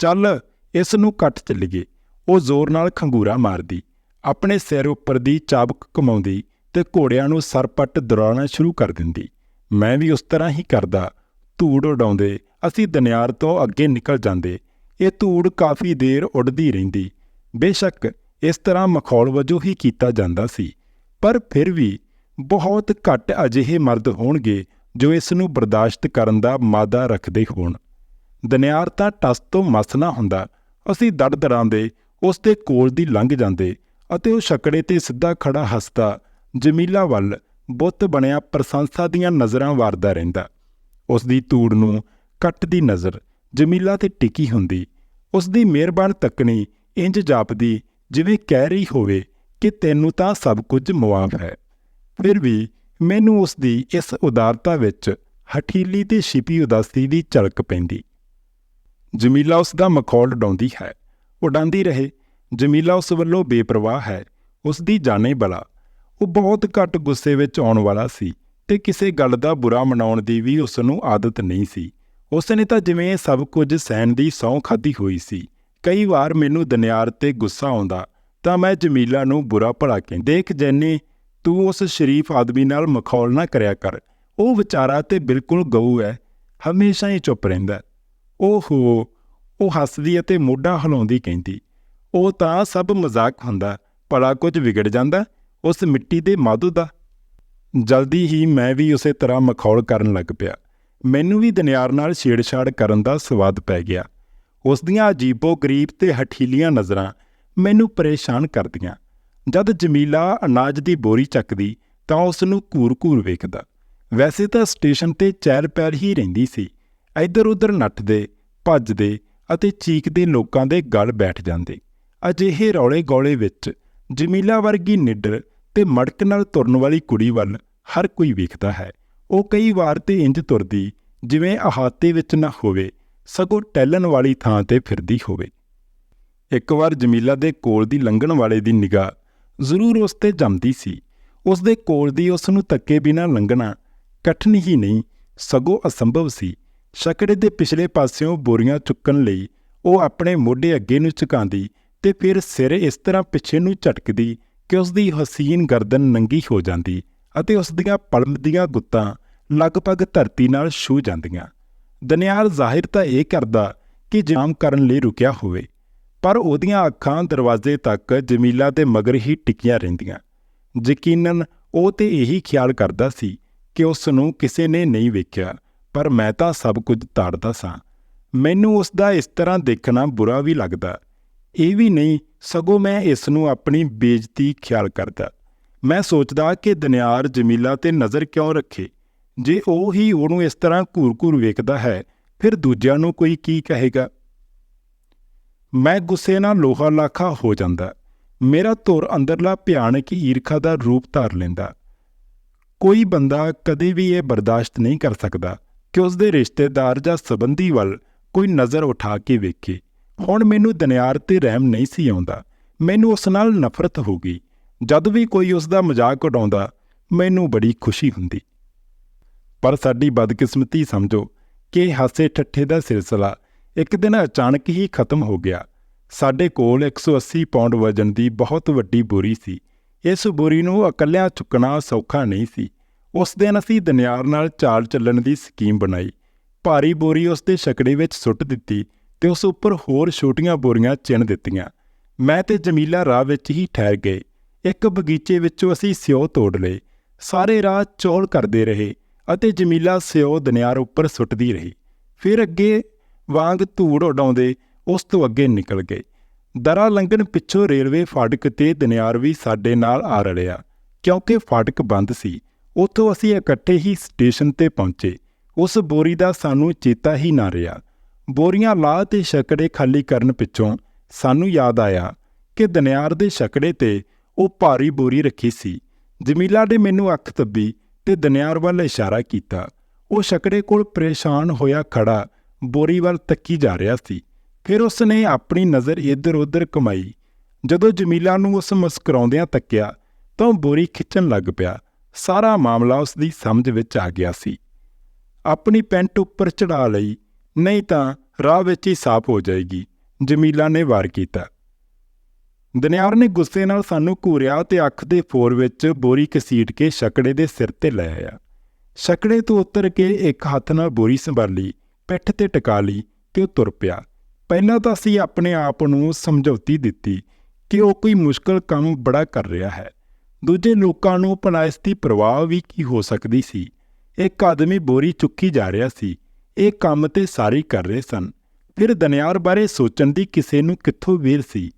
ਚੱਲ ਇਸ ਨੂੰ ਕੱਟ ਚੱਲੀਏ। ਉਹ ਜ਼ੋਰ ਨਾਲ ਖੰਗੂਰਾ ਮਾਰਦੀ, ਆਪਣੇ ਸਿਰ ਉੱਪਰ ਦੀ ਚਾਬਕ ਕਮਾਉਂਦੀ ਤੇ ਘੋੜਿਆਂ ਨੂੰ ਸਰਪੱਟ ਦੌੜਾਉਣਾ ਸ਼ੁਰੂ ਕਰ ਦਿੰਦੀ। ਮੈਂ ਵੀ ਉਸ ਤਰ੍ਹਾਂ ਹੀ ਕਰਦਾ, ਧੂੜ ਉਡਾਉਂਦੇ, ਅਸੀਂ ਦਨਿਆਰ ਤੋਂ ਅੱਗੇ ਨਿਕਲ ਜਾਂਦੇ। ਇਹ ਧੂੜ ਕਾਫੀ ਦੇਰ ਉੱਡਦੀ ਰਹਿੰਦੀ। ਬੇਸ਼ੱਕ ਇਸ ਤਰ੍ਹਾਂ ਮਖੌਲ ਵਜੋਂ ਹੀ ਕੀਤਾ ਜਾਂਦਾ ਸੀ, ਪਰ ਫਿਰ ਵੀ ਬਹੁਤ ਘੱਟ ਅਜਿਹੇ ਮਰਦ ਹੋਣਗੇ ਜੋ ਇਸ ਨੂੰ ਬਰਦਾਸ਼ਤ ਕਰਨ ਦਾ ਮਾਦਾ ਰੱਖਦੇ ਹੋਣ। ਦਨਿਆਰ ਤਾਂ ਟਸ ਤੋਂ ਮਸ ਨਾ ਹੁੰਦਾ। ਅਸੀਂ ਦੜ ਦੜਾਂਦੇ ਉਸ ਦੇ ਕੋਲ ਦੀ ਲੰਘ ਜਾਂਦੇ ਅਤੇ ਉਹ ਛਕੜੇ ਤੇ ਸਿੱਧਾ ਖੜਾ ਹੱਸਦਾ, ਜਮੀਲਾ ਵੱਲ ਬੁੱਤ ਬਣਿਆ ਪ੍ਰਸ਼ੰਸਾ ਦੀਆਂ ਨਜ਼ਰਾਂ ਵਾਰਦਾ ਰਹਿੰਦਾ। ਉਸ ਦੀ ਧੂੜ ਨੂੰ ਕੱਟਦੀ ਨਜ਼ਰ ਜਮੀਲਾ ਤੇ ਟਿਕੀ ਹੁੰਦੀ। ਉਸ ਦੀ ਮਿਹਰਬਾਨ ਤੱਕਣੀ ਇੰਜ ਜਾਪਦੀ ਜਿਵੇਂ ਕਹਿ ਰਹੀ ਹੋਵੇ ਕਿ ਤੈਨੂੰ ਤਾਂ ਸਭ ਕੁਝ ਮੁਆਫ ਹੈ। ਫਿਰ ਵੀ ਮੈਨੂੰ ਉਸ ਦੀ ਇਸ ਉਦਾਰਤਾ ਵਿੱਚ ਹਠੀਲੀ ਤੇ ਛਿਪੀ ਉਦਾਸੀ ਦੀ ਝਲਕ ਪੈਂਦੀ। ਜਮੀਲਾ ਉਸ ਦਾ ਮਖੌਲ ਡਾਉਂਦੀ ਹੈ ਉਡਾਉਂਦੀ ਰਹੇ, ਜਮੀਲਾ ਉਸ ਵੱਲੋਂ ਬੇਪਰਵਾਹ ਹੈ ਉਸ ਦੀ ਜਾਣੇ ਬਲਾ। ਉਹ ਬਹੁਤ ਘੱਟ ਗੁੱਸੇ ਵਿੱਚ ਆਉਣ ਵਾਲਾ ਸੀ ਤੇ ਕਿਸੇ ਗੱਲ ਦਾ ਬੁਰਾ ਮਨਾਉਣ ਦੀ ਵੀ ਉਸ ਨੂੰ ਆਦਤ ਨਹੀਂ ਸੀ। ਉਸ ਨੇ ਤਾਂ ਜਿਵੇਂ ਇਹ ਸਭ ਕੁਝ ਸਹਿਣ ਦੀ ਸਹੁੰ ਖਾਧੀ ਹੋਈ ਸੀ, ਕਈ ਵਾਰ ਮੈਨੂੰ ਦਨਿਆਰ ਤੇ ਗੁੱਸਾ ਆਉਂਦਾ ਤਾਂ ਮੈਂ ਜਮੀਲਾ ਨੂੰ ਬੁਰਾ ਭਲਾ ਕਹਿੰ ਦੇਖ ਜੈਨੇ ਤੂੰ ਉਸ ਸ਼ਰੀਫ ਆਦਮੀ ਨਾਲ ਮਖੌਲ ਨਾ ਕਰਿਆ ਕਰ। ਉਹ ਵਿਚਾਰਾ ਤੇ ਬਿਲਕੁਲ ਗਊ ਹੈ, ਹਮੇਸ਼ਾ ਹੀ ਚੁੱਪ ਰਹਿੰਦਾ ਹੈ। ਓਹੋ, ਉਹ ਹੱਸਦੀ ਅਤੇ ਮੋਢਾ ਹਿਲਾਉਂਦੀ ਕਹਿੰਦੀ, ਉਹ ਤਾਂ ਸਭ ਮਜ਼ਾਕ ਹੁੰਦਾ ਭਲਾ ਕੁਝ ਵਿਗੜ ਜਾਂਦਾ, ਉਸ ਮਿੱਟੀ ਦੇ ਮਾਧੂ ਦਾ। ਜਲਦੀ ਹੀ ਮੈਂ ਵੀ ਉਸੇ ਤਰ੍ਹਾਂ ਮਖੌਲ ਕਰਨ ਲੱਗ ਪਿਆ। ਮੈਨੂੰ ਵੀ ਦਨਿਆਰ ਨਾਲ ਛੇੜਛਾੜ ਕਰਨ ਦਾ ਸਵਾਦ ਪੈ ਗਿਆ। ਉਸ ਦੀਆਂ ਅਜੀਬੋ-ਗਰੀਬ ਤੇ ਹਠੀਲੀਆਂ ਨਜ਼ਰਾਂ ਮੈਨੂੰ ਪਰੇਸ਼ਾਨ ਕਰਦੀਆਂ। ਜਦ ਜਮੀਲਾ ਅਨਾਜ ਦੀ ਬੋਰੀ ਚੱਕਦੀ ਤਾਂ ਉਸ ਨੂੰ ਘੂਰ-ਘੂਰ ਵੇਖਦਾ। ਵੈਸੇ ਤਾਂ ਸਟੇਸ਼ਨ ਤੇ ਚਹਿਲ ਪਹਿਲ ਹੀ ਰਹਿੰਦੀ ਸੀ। ਇੱਧਰ-ਉੱਧਰ ਨੱਠਦੇ, ਭੱਜਦੇ ਅਤੇ ਚੀਕਦੇ ਲੋਕਾਂ ਦੇ ਗਲ ਬੈਠ ਜਾਂਦੇ। ਅਜਿਹੇ ਰੌਲੇ-ਗੌਲੇ ਵਿੱਚ ਜਮੀਲਾ ਵਰਗੀ ਨਿੱਡਰ ਤੇ ਮੜਕ ਨਾਲ ਤੁਰਨ ਵਾਲੀ ਕੁੜੀ ਵੱਲ ਹਰ ਕੋਈ ਵੇਖਦਾ ਹੈ। ਉਹ ਕਈ ਵਾਰ ਤੇ ਇੰਜ ਤੁਰਦੀ, ਜਿਵੇਂ ਅਹਾਤੇ ਵਿੱਚ ਨਾ ਹੋਵੇ, ਸਗੋਂ ਟੈਲਣ ਵਾਲੀ ਥਾਂ ਤੇ ਫਿਰਦੀ ਹੋਵੇ। ਇੱਕ ਵਾਰ ਜਮੀਲਾ ਦੇ ਕੋਲ ਦੀ ਲੰਘਣ ਵਾਲੇ ਦੀ ਨਿਗਾਹ ਜ਼ਰੂਰ ਉਸ ਤੇ ਜੰਮਦੀ ਸੀ। ਉਸ ਦੇ ਕੋਲ ਦੀ ਉਸ ਨੂੰ ਧੱਕੇ ਬਿਨਾਂ ਲੰਘਣਾ ਕਠਿਨ ਹੀ ਨਹੀਂ, ਸਗੋਂ ਅਸੰਭਵ ਸੀ। ਸ਼ਕੜੇ ਦੇ ਪਿਛਲੇ ਪਾਸਿਓਂ ਬੋਰੀਆਂ ਚੁੱਕਣ ਲਈ ਉਹ ਆਪਣੇ ਮੋਢੇ ਅੱਗੇ ਨੂੰ ਝੁਕਾਉਂਦੀ ਤੇ ਫਿਰ ਸਿਰ ਇਸ ਤਰ੍ਹਾਂ ਪਿੱਛੇ ਨੂੰ ਝਟਕਦੀ ਕਿ ਉਸ ਦੀ ਹਸੀਨ ਗਰਦਨ ਨੰਗੀ ਹੋ ਜਾਂਦੀ ਅਤੇ ਉਸ ਦੀਆਂ ਪਲਮ ਦੀਆਂ ਗੁੱਤਾਂ ਲਗਭਗ ਧਰਤੀ ਨਾਲ ਛੂ ਜਾਂਦੀਆਂ। ਦਨਿਆਲ ਜ਼ਾਹਿਰ ਤਾਂ ਇਹ ਕਰਦਾ ਕਿ ਜਾਮ ਕਰਨ ਲਈ ਰੁਕਿਆ ਹੋਵੇ। ਪਰ ਉਹਦੀਆਂ ਅੱਖਾਂ ਦਰਵਾਜ਼ੇ ਤੱਕ ਜਮੀਲਾ ਦੇ ਮਗਰ ਹੀ ਟਿਕੀਆਂ ਰਹਿੰਦੀਆਂ। ਯਕੀਨਨ ਉਹ ਤੇ ਇਹੀ ਖਿਆਲ ਕਰਦਾ ਸੀ ਕਿ ਉਸ ਨੂੰ ਕਿਸੇ ਨੇ ਨਹੀਂ ਵੇਖਿਆ, ਪਰ ਮੈਂ ਤਾਂ ਸਭ ਕੁਝ ਤਾੜਦਾ ਸਾਂ। ਮੈਨੂੰ ਉਸ ਦਾ ਇਸ ਤਰ੍ਹਾਂ ਦੇਖਣਾ ਬੁਰਾ ਵੀ ਲੱਗਦਾ। ਇਹ ਵੀ ਨਹੀਂ, ਸਗੋਂ ਮੈਂ ਇਸ ਨੂੰ ਆਪਣੀ ਬੇਇੱਜ਼ਤੀ ਖਿਆਲ ਕਰਦਾ। ਮੈਂ ਸੋਚਦਾ ਕਿ ਦਨਿਆਰ ਜਮੀਲਾ ਤੇ ਨਜ਼ਰ ਕਿਉਂ ਰੱਖੇ? ਜੇ ਉਹ ਹੀ ਉਹਨੂੰ ਇਸ ਤਰ੍ਹਾਂ ਘੂਰ-ਘੂਰ ਵੇਖਦਾ ਹੈ, ਫਿਰ ਦੂਜਿਆਂ ਨੂੰ ਕੋਈ ਕੀ ਕਹੇਗਾ? ਮੈਂ ਗੁੱਸੇ ਨਾਲ ਲੋਹਾ ਲਾਖਾ ਹੋ ਜਾਂਦਾ। ਮੇਰਾ ਧੁਰ ਅੰਦਰਲਾ ਭਿਆਨਕ ਈਰਖਾ ਦਾ ਰੂਪ ਧਾਰ ਲੈਂਦਾ। ਕੋਈ ਬੰਦਾ ਕਦੇ ਵੀ ਇਹ ਬਰਦਾਸ਼ਤ ਨਹੀਂ ਕਰ ਸਕਦਾ ਕਿ ਉਸ ਦੇ ਰਿਸ਼ਤੇਦਾਰ ਜਾਂ ਸਬੰਧੀ ਵੱਲ ਕੋਈ ਨਜ਼ਰ ਉਠਾ ਕੇ ਵੇਖੇ। ਹੁਣ ਮੈਨੂੰ ਦਨਿਆਰ ਤੇ ਰਹਿਮ ਨਹੀਂ ਸੀ ਆਉਂਦਾ। ਮੈਨੂੰ ਉਸ ਨਾਲ ਨਫ਼ਰਤ ਹੋ ਗਈ। ਜਦ ਵੀ ਕੋਈ ਉਸ ਦਾ ਮਜ਼ਾਕ ਉਡਾਉਂਦਾ, ਮੈਨੂੰ ਬੜੀ ਖੁਸ਼ੀ ਹੁੰਦੀ। ਪਰ ਸਾਡੀ ਬਦਕਿਸਮਤੀ ਸਮਝੋ ਕਿ ਹਾਸੇ ਠੱਠੇ ਦਾ ਸਿਲਸਿਲਾ ਇੱਕ ਦਿਨ ਅਚਾਨਕ ਹੀ ਖਤਮ ਹੋ ਗਿਆ। ਸਾਡੇ ਕੋਲ 180 ਪੌਂਡ ਵਜ਼ਨ ਦੀ ਬਹੁਤ ਵੱਡੀ ਬੋਰੀ ਸੀ। ਇਸ ਬੋਰੀ ਨੂੰ ਇਕੱਲਿਆਂ ਚੁੱਕਣਾ ਸੌਖਾ ਨਹੀਂ ਸੀ। ਉਸ ਦਿਨ ਅਸੀਂ ਦਨਿਆਰ ਨਾਲ ਚਾਲ ਚੱਲਣ ਦੀ ਸਕੀਮ ਬਣਾਈ। ਭਾਰੀ ਬੋਰੀ ਉਸ ਦੇ ਛਕੜੇ ਵਿੱਚ ਸੁੱਟ ਦਿੱਤੀ ਤੇ ਉਸ ਉੱਪਰ ਹੋਰ ਛੋਟੀਆਂ ਬੋਰੀਆਂ ਚਿਣ ਦਿੱਤੀਆਂ। ਮੈਂ ਤੇ ਜਮੀਲਾ ਰਾਹ ਵਿੱਚ ਹੀ ਠਹਿਰ ਗਏ। ਇੱਕ ਬਗੀਚੇ ਵਿੱਚੋਂ ਅਸੀਂ ਸਿਓ ਤੋੜ ਲਏ। ਸਾਰੇ ਰਾਹ ਚੌਲ ਕਰਦੇ ਰਹੇ ਅਤੇ ਜਮੀਲਾ ਸਿਓ ਦਨਿਆਰ ਉੱਪਰ ਸੁੱਟਦੀ ਰਹੀ। ਫਿਰ ਅੱਗੇ ਵਾਂਗ ਧੂੜ ਉਡਾਉਂਦੇ ਉਸ ਤੋਂ ਅੱਗੇ ਨਿਕਲ ਗਏ। ਦਰਾ ਲੰਘਣ ਪਿੱਛੋਂ ਰੇਲਵੇ ਫਾਟਕ ਤੇ ਦਨਿਆਰ ਵੀ ਸਾਡੇ ਨਾਲ ਆ ਰਲਿਆ। ਕਿਉਂਕਿ ਫਾਟਕ ਬੰਦ ਸੀ, ਉੱਥੋਂ ਅਸੀਂ ਇਕੱਠੇ ਹੀ ਸਟੇਸ਼ਨ ਤੇ ਪਹੁੰਚੇ। ਉਸ ਬੋਰੀ ਦਾ ਸਾਨੂੰ ਚੇਤਾ ਹੀ ਨਾ ਰਿਹਾ। ਬੋਰੀਆਂ ਲਾਹ ਤੇ ਛਕੜੇ ਖਾਲੀ ਕਰਨ ਪਿੱਛੋਂ ਸਾਨੂੰ ਯਾਦ ਆਇਆ ਕਿ ਦਨਿਆਰ ਦੇ ਛਕੜੇ ਤੇ ਉਹ ਭਾਰੀ ਬੋਰੀ ਰੱਖੀ ਸੀ। ਜਮੀਲਾ ਨੇ ਮੈਨੂੰ ਅੱਖ ਤੱਬੀ ਤੇ ਦਨਿਆਰ ਵੱਲ ਇਸ਼ਾਰਾ ਕੀਤਾ। ਉਹ ਛਕੜੇ ਕੋਲ ਪਰੇਸ਼ਾਨ ਹੋਇਆ ਖੜਾ ਬੋਰੀ ਵੱਲ ਤੱਕੀ ਜਾ ਰਿਹਾ ਸੀ। ਫਿਰ ਉਸ ਨੇ ਆਪਣੀ ਨਜ਼ਰ ਇੱਧਰ-ਉੱਧਰ ਕਮਾਈ ਜਦੋਂ ਜਮੀਲਾ ਨੂੰ ਉਸ ਮੁਸਕਰਾਉਂਦਿਆਂ ਤੱਕਿਆ, ਤਾਂ ਉਹ ਬੋਰੀ ਖਿੱਚਣ ਲੱਗ ਪਿਆ। ਸਾਰਾ ਮਾਮਲਾ ਉਸ ਦੀ ਸਮਝ ਵਿੱਚ ਆ ਗਿਆ ਸੀ। ਆਪਣੀ ਪੈਂਟ ਉੱਪਰ ਚੜਾ ਲਈ। ਨਹੀਂ ਤਾਂ ਰਾਹ ਵਿੱਚ ਹੀ ਸਾਫ਼ ਹੋ ਜਾਏਗੀ, ਜਮੀਲਾ ਨੇ ਵਾਰ ਕੀਤਾ। ਦਨਿਆਰ ਨੇ ਗੁੱਸੇ ਨਾਲ ਸਾਨੂੰ ਘੂਰਿਆ ਤੇ ਅੱਖ ਦੇ ਫੋਰ ਵਿੱਚ ਬੋਰੀ ਕਸੀਟ ਕੇ ਸ਼ਕੜੇ ਦੇ ਸਿਰ ਤੇ ਲੈ ਆਇਆ। ਸ਼ਕੜੇ ਤੋਂ ਉਤਰ ਕੇ ਇੱਕ ਹੱਥ ਨਾਲ ਬੋਰੀ ਸੰਭਾਲੀ। ਪਿੱਠ ਤੇ ਟਿਕਾ ਲਈ ਤੇ ਉਹ ਤੁਰ ਪਿਆ? ਪਹਿਲਾਂ ਤਾਂ ਅਸੀਂ ਆਪਣੇ ਆਪ ਨੂੰ ਸਮਝੌਤੀ ਦਿੱਤੀ ਕਿ ਉਹ ਕੋਈ ਮੁਸ਼ਕਲ ਕੰਮ ਬੜਾ ਕਰ ਰਿਹਾ ਹੈ। ਦੂਜੇ ਲੋਕਾਂ ਨੂੰ ਭਲਾ ਇਸ ਦੀ ਪ੍ਰਵਾਹ ਵੀ ਕੀ ਹੋ ਸਕਦੀ ਸੀ? ਇੱਕ ਆਦਮੀ ਬੋਰੀ ਚੁੱਕੀ ਜਾ ਰਿਹਾ ਸੀ। ਇਹ ਕੰਮ ਤੇ ਸਾਰੇ ਕਰ ਰਹੇ ਸਨ। ਫਿਰ ਦਨਿਆਰ ਬਾਰੇ ਸੋਚਣ ਦੀ ਕਿਸੇ ਨੂੰ ਕਿੱਥੋਂ ਵੇਰ ਸੀ?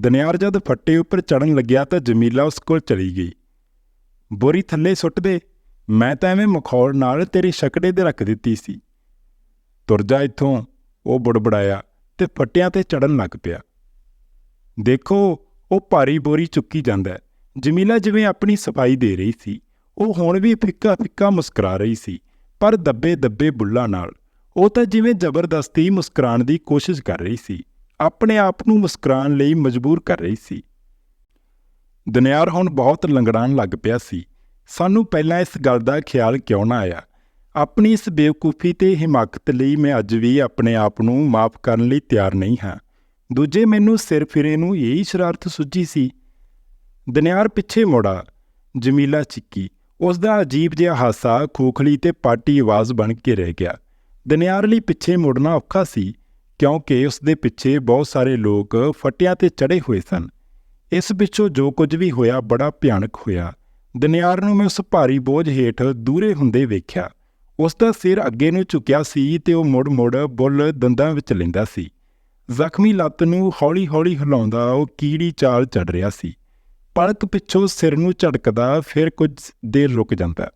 ਦਨਿਆਰ ਜਦ ਫੱਟੇ ਉੱਪਰ ਚੜਨ ਲੱਗਿਆ ਤਾਂ ਜਮੀਲਾ ਉਸ ਕੋਲ ਚਲੀ ਗਈ। ਬੋਰੀ ਥੱਲੇ ਸੁੱਟ ਦੇ, ਮੈਂ ਤਾਂ ਐਵੇਂ ਮਖੌਲ ਨਾਲ ਤੇਰੇ ਸ਼ਕੜੇ ਦੇ ਰੱਖ ਦਿੱਤੀ ਸੀ। ਤੁਰ ਜਾ ਇੱਥੋਂ। ਉਹ ਬੜਬੜਾਇਆ ਤੇ ਫੱਟਿਆਂ ਤੇ ਚੜਨ ਲੱਗ ਪਿਆ। ਦੇਖੋ, ਉਹ ਭਾਰੀ ਬੋਰੀ ਚੁੱਕੀ ਜਾਂਦਾ ਹੈ। ਜਮੀਲਾ ਜਿਵੇਂ ਆਪਣੀ ਸਫ਼ਾਈ ਦੇ ਰਹੀ ਸੀ, ਉਹ ਹੁਣ ਵੀ ਫਿੱਕਾ ਫਿੱਕਾ ਮੁਸਕਰਾ ਰਹੀ ਸੀ, ਪਰ ਦੱਬੇ ਦੱਬੇ ਬੁੱਲਾਂ ਨਾਲ। ਉਹ ਤਾਂ ਜਿਵੇਂ ਜ਼ਬਰਦਸਤੀ ਮੁਸਕਰਾਉਣ ਦੀ ਕੋਸ਼ਿਸ਼ ਕਰ ਰਹੀ ਸੀ, ਆਪਣੇ ਆਪ ਨੂੰ ਮੁਸਕਰਾਉਣ ਲਈ ਮਜਬੂਰ ਕਰ ਰਹੀ ਸੀ। ਦਨਿਆਰ ਹੁਣ ਬਹੁਤ ਲੰਗੜਾਣ ਲੱਗ ਪਿਆ ਸੀ। ਸਾਨੂੰ ਪਹਿਲਾਂ ਇਸ ਗੱਲ ਦਾ ਖਿਆਲ ਕਿਉਂ ਨਾ ਆਇਆ? ਆਪਣੀ ਇਸ ਬੇਵਕੂਫੀ ਤੇ ਹਿਮਾਕਤ ਲਈ ਮੈਂ ਅੱਜ ਵੀ ਆਪਣੇ ਆਪ ਨੂੰ ਮਾਫ ਕਰਨ ਲਈ ਤਿਆਰ ਨਹੀਂ ਹਾਂ। ਦੂਜੇ ਮੈਨੂੰ ਸਿਰ ਫਿਰੇ ਨੂੰ ਇਹੀ ਸ਼ਰਾਰਤ ਸੁੱਝੀ ਸੀ। ਦਨਿਆਰ ਪਿੱਛੇ ਮੁੜਾ, ਜਮੀਲਾ ਚਿੱਕੀ। ਉਸ ਦਾ ਅਜੀਬ ਜਿਹਾ ਹਾਸਾ ਖੋਖਲੀ ਤੇ ਪਾਟੀ ਆਵਾਜ਼ ਬਣ ਕੇ ਰਹਿ ਗਿਆ। ਦਨਿਆਰ ਲਈ ਪਿੱਛੇ ਮੁੜਨਾ ਔਖਾ ਸੀ, ਕਿਉਂਕਿ ਉਸ ਦੇ ਪਿੱਛੇ ਬਹੁਤ ਸਾਰੇ ਲੋਕ ਫਟਿਆਂ ਤੇ ਚੜੇ ਹੋਏ ਸਨ। ਇਸ ਪਿੱਛੋਂ ਜੋ ਕੁਝ ਵੀ ਹੋਇਆ ਬੜਾ ਭਿਆਨਕ ਹੋਇਆ। ਦਨਿਆਰ ਨੂੰ ਮੈਂ ਉਸ ਭਾਰੀ ਬੋਝ ਹੇਠ ਦੂਰੇ ਹੁੰਦੇ ਵੇਖਿਆ। ਉਸ ਦਾ ਸਿਰ ਅੱਗੇ ਨੂੰ ਝੁਕਿਆ ਸੀ ਤੇ ਉਹ ਮੁੜ-ਮੁੜ ਬੁੱਲ ਦੰਦਾਂ ਵਿੱਚ ਲੈਂਦਾ ਸੀ। ਜ਼ਖਮੀ ਲੱਤ ਨੂੰ ਹੌਲੀ-ਹੌਲੀ ਹਿਲਾਉਂਦਾ ਉਹ ਕੀੜੀ ਚਾਲ ਚੜ ਰਿਹਾ ਸੀ। ਪਲਕ ਪਿੱਛੋਂ ਸਿਰ ਨੂੰ ਝਟਕਦਾ ਫਿਰ ਕੁਝ ਦੇਰ ਰੁਕ ਜਾਂਦਾ।